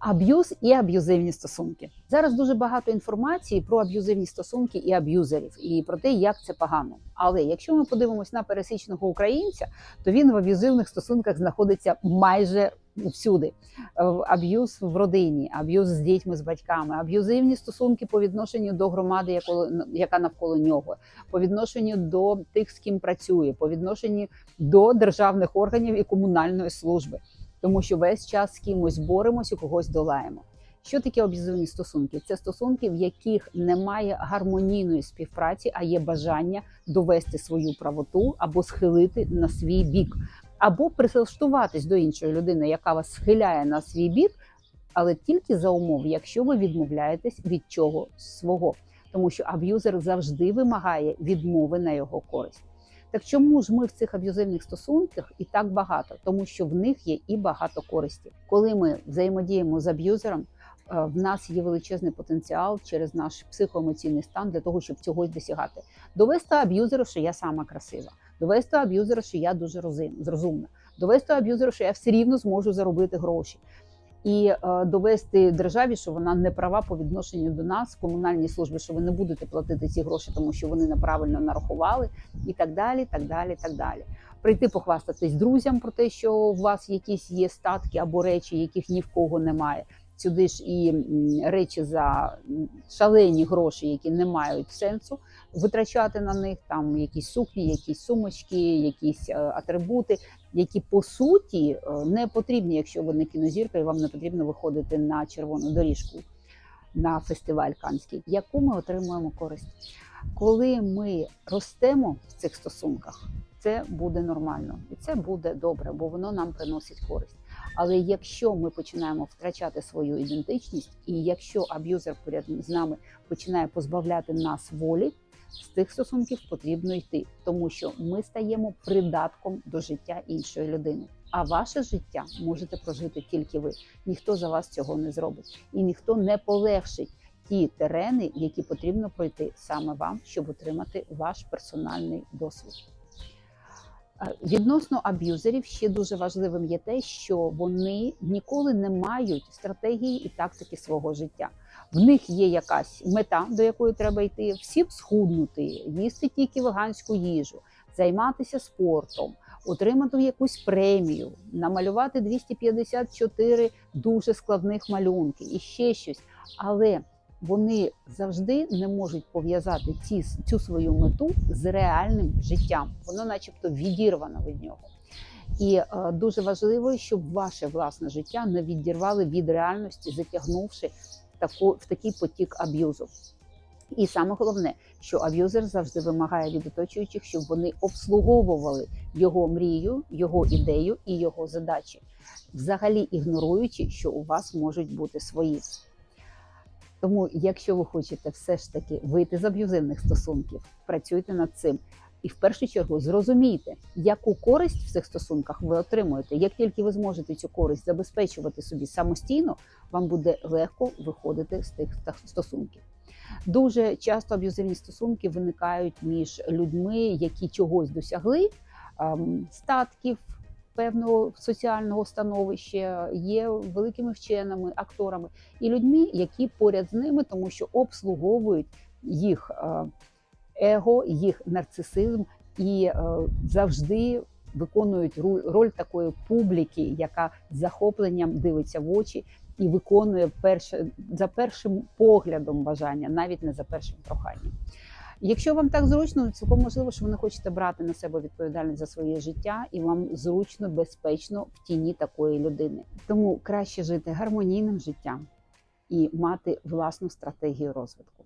Аб'юз і аб'юзивні стосунки. Зараз дуже багато інформації про аб'юзивні стосунки і аб'юзерів, і про те, як це погано. Але якщо ми подивимось на пересічного українця, то він в аб'юзивних стосунках знаходиться майже всюди. Е, Аб'юз в родині, аб'юз з дітьми, з батьками, аб'юзивні стосунки по відношенню до громади, яка навколо нього, по відношенню до тих, з ким працює, по відношенню до державних органів і комунальної служби тому що весь час з кимось боремось і когось долаємо. Що таке аб'юзивні стосунки? Це стосунки, в яких немає гармонійної співпраці, а є бажання довести свою правоту або схилити на свій бік, або прилаштуватись до іншої людини, яка вас схиляє на свій бік, але тільки за умов, якщо ви відмовляєтесь від чого свого, тому що аб'юзер завжди вимагає відмови на його користь. Так чому ж ми в цих аб'юзивних стосунках і так багато? Тому що в них є і багато користі. Коли ми взаємодіємо з аб'юзером, е, в нас є величезний потенціал через наш психоемоційний стан для того, щоб цього досягати. Довести аб'юзеру, що я сама красива, довести аб'юзеру, що я дуже розумна, довести аб'юзеру, що я все рівно зможу заробити гроші. І е, довести державі, що вона не права по відношенню до нас, комунальні служби, що ви не будете платити ці гроші, тому що вони неправильно нарахували, і так далі. так далі, так далі. Прийти похвастатись друзям про те, що у вас якісь є статки або речі, яких ні в кого немає. Сюди ж і речі за шалені гроші, які не мають сенсу витрачати на них. Там якісь сукні, якісь сумочки, якісь е, атрибути, які по суті е, не потрібні, якщо ви не кінозірка, і вам не потрібно виходити на червону доріжку на фестиваль Канський, яку ми отримуємо користь. Коли ми ростемо в цих стосунках, це буде нормально і це буде добре, бо воно нам приносить користь. Але якщо ми починаємо втрачати свою ідентичність, і якщо аб'юзер поряд з нами починає позбавляти нас волі, з тих стосунків потрібно йти, тому що ми стаємо придатком до життя іншої людини. А ваше життя можете прожити тільки ви. Ніхто за вас цього не зробить, і ніхто не полегшить ті терени, які потрібно пройти саме вам, щоб отримати ваш персональний досвід. Е, Відносно аб'юзерів ще дуже важливим є те, що вони ніколи не мають стратегії і тактики свого життя. В них є якась мета, до якої треба йти, всі б схуднути, їсти тільки веганську їжу, займатися спортом, отримати якусь премію, намалювати 254 дуже складних малюнки і ще щось. Але вони завжди не можуть пов'язати цю свою мету з реальним життям. Воно, начебто, відірвано від нього. І е, дуже важливо, щоб ваше власне життя не відірвали від реальності, затягнувши таку, в такий потік аб'юзу. І саме головне, що аб'юзер завжди вимагає від оточуючих, щоб вони обслуговували його мрію, його ідею і його задачі, взагалі ігноруючи, що у вас можуть бути свої. Тому, якщо ви хочете все ж таки вийти з аб'юзивних стосунків, працюйте над цим. І в першу чергу зрозумійте, яку користь в цих стосунках ви отримуєте. Як тільки ви зможете цю користь забезпечувати собі самостійно, вам буде легко виходити з тих стосунків. Дуже часто аб'юзивні стосунки виникають між людьми, які чогось досягли, ем, статків, певного соціального становища, є великими вченими, акторами і людьми, які поряд з ними, тому що обслуговують їх е, его, їх нарцисизм і е, завжди виконують роль такої публіки, яка з захопленням дивиться в очі і виконує перше за першим поглядом бажання, навіть не за першим проханням. Якщо вам так зручно, цілком можливо, що ви не хочете брати на себе відповідальність за своє життя, і вам зручно, безпечно в тіні такої людини. Тому краще жити гармонійним життям і мати власну стратегію розвитку.